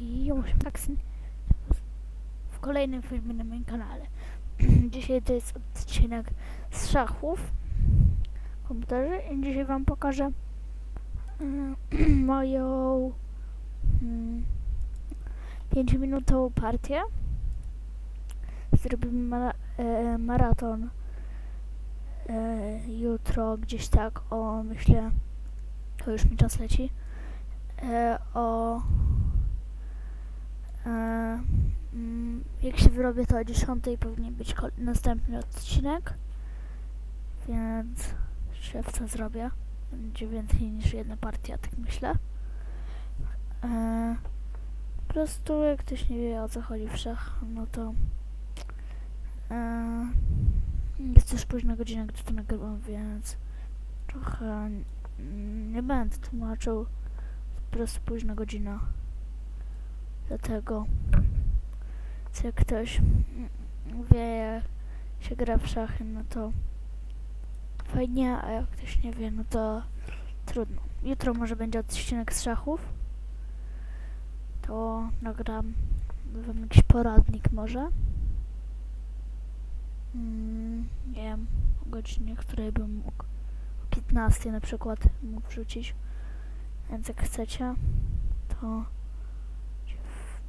i Taksyn w kolejnym filmie na moim kanale. Dzisiaj to jest odcinek z szachów komputerzy i dzisiaj wam pokażę mm, moją mm, 5-minutową partię. Zrobimy mara e, maraton e, jutro gdzieś tak o myślę to już mi czas leci e, o jak się wyrobię to o 10 powinien być następny odcinek. Więc szewca zrobię. Będzie więcej niż jedna partia tak myślę. Po prostu jak ktoś nie wie o co chodzi w szach no to jest już późna godzina gdy to nagrywam więc trochę mm, nie będę tłumaczył. Po prostu późna godzina dlatego jak ktoś wie jak się gra w szachy no to fajnie a jak ktoś nie wie no to trudno. Jutro może będzie odcinek z szachów to nagram wam jakiś poradnik może. Mm, nie wiem o godzinie której bym mógł o 15 na przykład mógł wrzucić. Więc jak chcecie to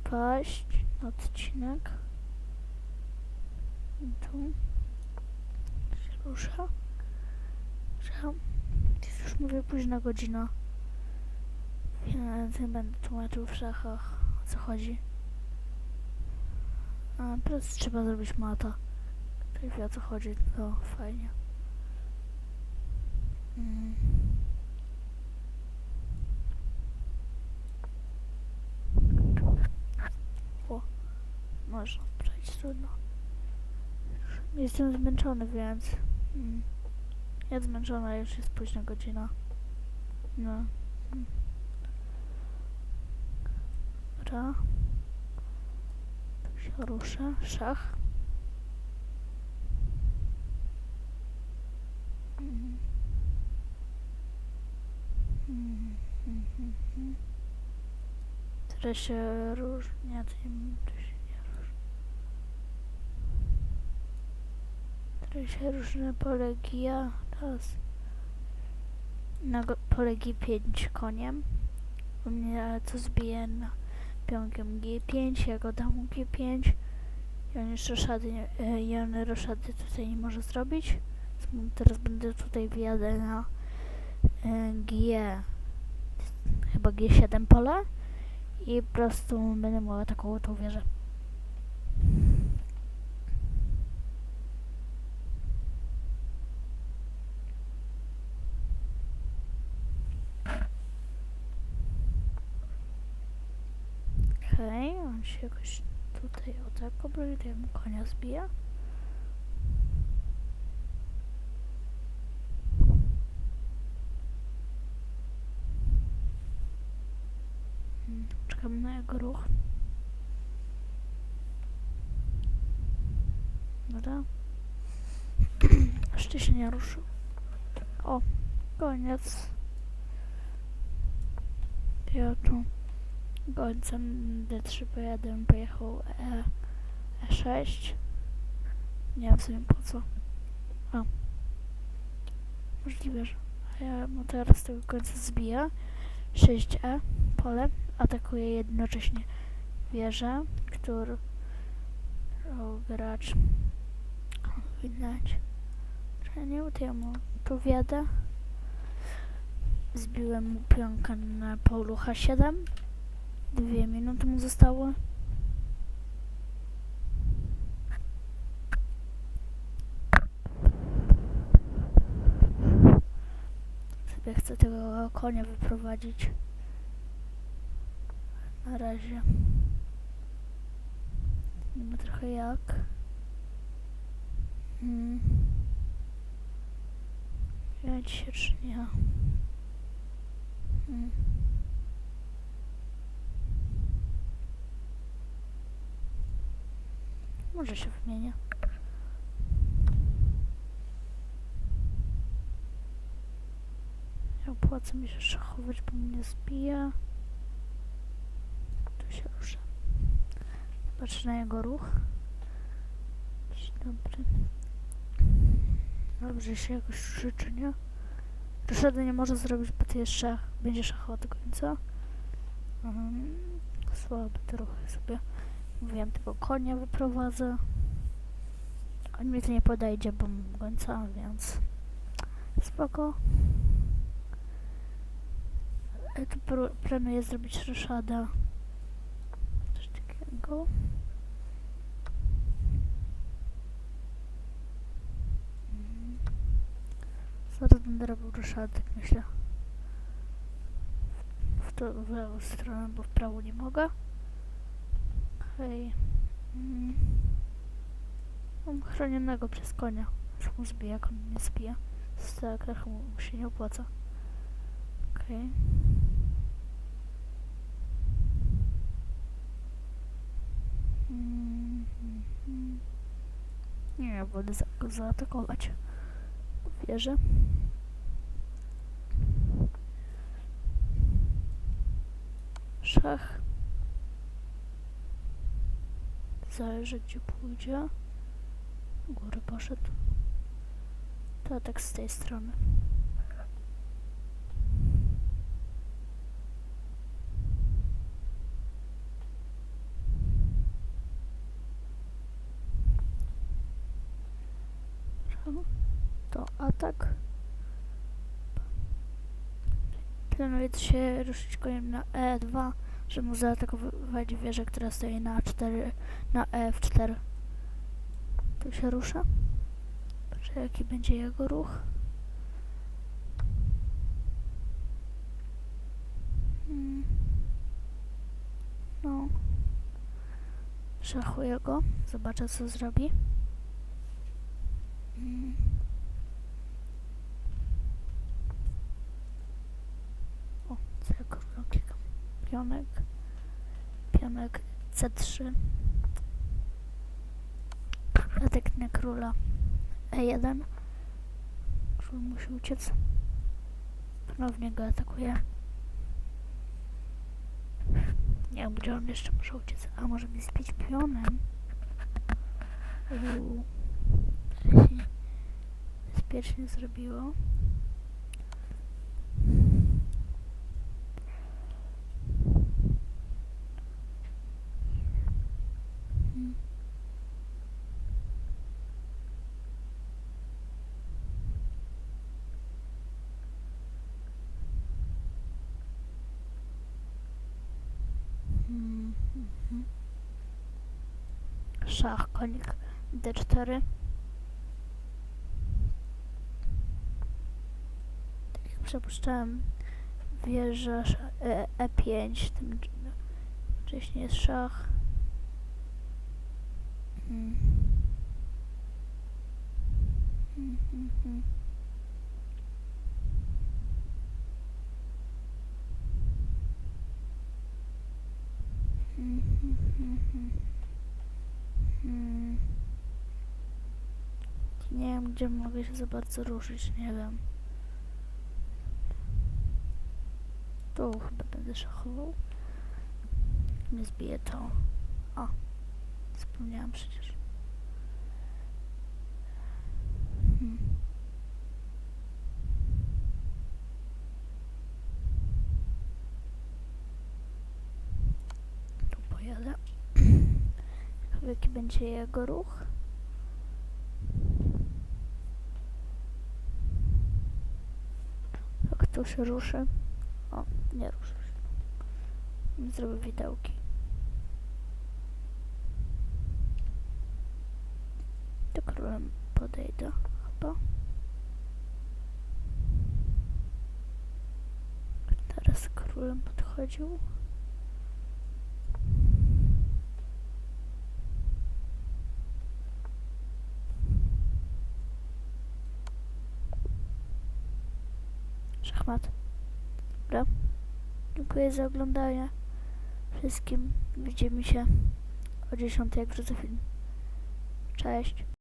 wpaść na odcinek. Tu. Się rusza. Że jest już mówię późna godzina. Więc nie będę tłumaczył w szachach o co chodzi. A prostu trzeba zrobić mata. Ktoś wie o co chodzi to fajnie. Mm. O, można przejść trudno. Jestem zmęczony, więc... Mm, jest zmęczona, już jest późna godzina. No. Mm. Dobra. Się rusza. Szach. Mm. Mm, mm, mm, mm. Się nie, to się nie różni. Które się różne pole gija, teraz na go- pole G5 koniem. U mnie to zbije na pionkiem G5, ja go dam G5. I on już roszady, nie- e, i on roszady tutaj nie może zrobić. Teraz będę tutaj wjadę na e, G, chyba G7 pole i po prostu będę miała taką tą wieżę. Okej, on się jakoś tutaj o tak obroni, to ja mu konia zbija. Mm, Czekam na jego ruch. Dobra. Jeszcze się nie ruszył. O, koniec. Ja tu gońcem D3 pojadę, pojechał e, E6. Nie wiem w sumie po co. O. Możliwe, że a ja mu teraz tego końca zbija. 6E, pole, atakuje jednocześnie wieżę, którą gracz widać. Że nie to ja mu tu wjadę. Zbiłem mu pionka na polu H7. Dwie minuty mu zostało. Sobie chcę tego konia wyprowadzić. Na razie. Nie ma trochę jak. Hmm. Ja się czy nie? Hmm. Może się wymienię. Nie opłaca mi się szachować, bo mnie zbija. Tu się już Patrzę na jego ruch. Dzień dobry. Dobrze się jakoś krzyczy, nie? Ryszarda nie może zrobić, bo jest szach. Będzie szachował do końca. Mhm. Słabe te ruchy sobie. Mówiłem, tylko konia wyprowadzę. On mi to nie podejdzie, bo gońca, więc spoko. Ja tu pr- planuję zrobić ryszada. Coś takiego. Mhm. Zaraz będę robił ryszada, tak myślę. W, to, w lewą stronę, bo w prawo nie mogę. Hej. Mm. Mam chronionego przez konia. Jak mu zbije, jak on mnie zbije. Z tak mu się nie opłaca. Okej. Mm, mm, mm. Nie, będę za go zaatakować. Wierzę. Szach. Zależy gdzie pójdzie. W górę poszedł. To tak z tej strony. To atak. Planuję się ruszyć koniem na E2, żeby mu zaatakować wieżę, która stoi na 4, na F4. Tu się rusza. Patrzę jaki będzie jego ruch. Mm. No. Szachuję go. Zobaczę co zrobi. Mm. O, klikam? Pionek. Pionek C3. Atak na króla E1. Król musi uciec. Ponownie go atakuje. Nie wiem, gdzie on jeszcze może uciec. A może mnie zbić pionem? Uuu. Bezpiecznie zrobiło. Mhm. Szach, konik D4. Tak jak przypuszczałem, wieża sz- e, E5, tym wcześniej jest szach. Mm. Mm, mm, mm. Mm, mm, mm, mm. Mm. Nie wiem, gdzie mogę się za bardzo ruszyć, nie wiem. Tu chyba będę szachował. Nie zbiję to. O, wspomniałam przecież. Hmm. Tu pojadę. Jaki będzie jego ruch? Jak tu się ruszy? O, nie ruszy się. Zrobię widełki. Do królem podejdę chyba. Teraz królem podchodził. Szachmat. Dobra. Dziękuję za oglądanie. Wszystkim widzimy się o 10 jak wrzucę film. Cześć.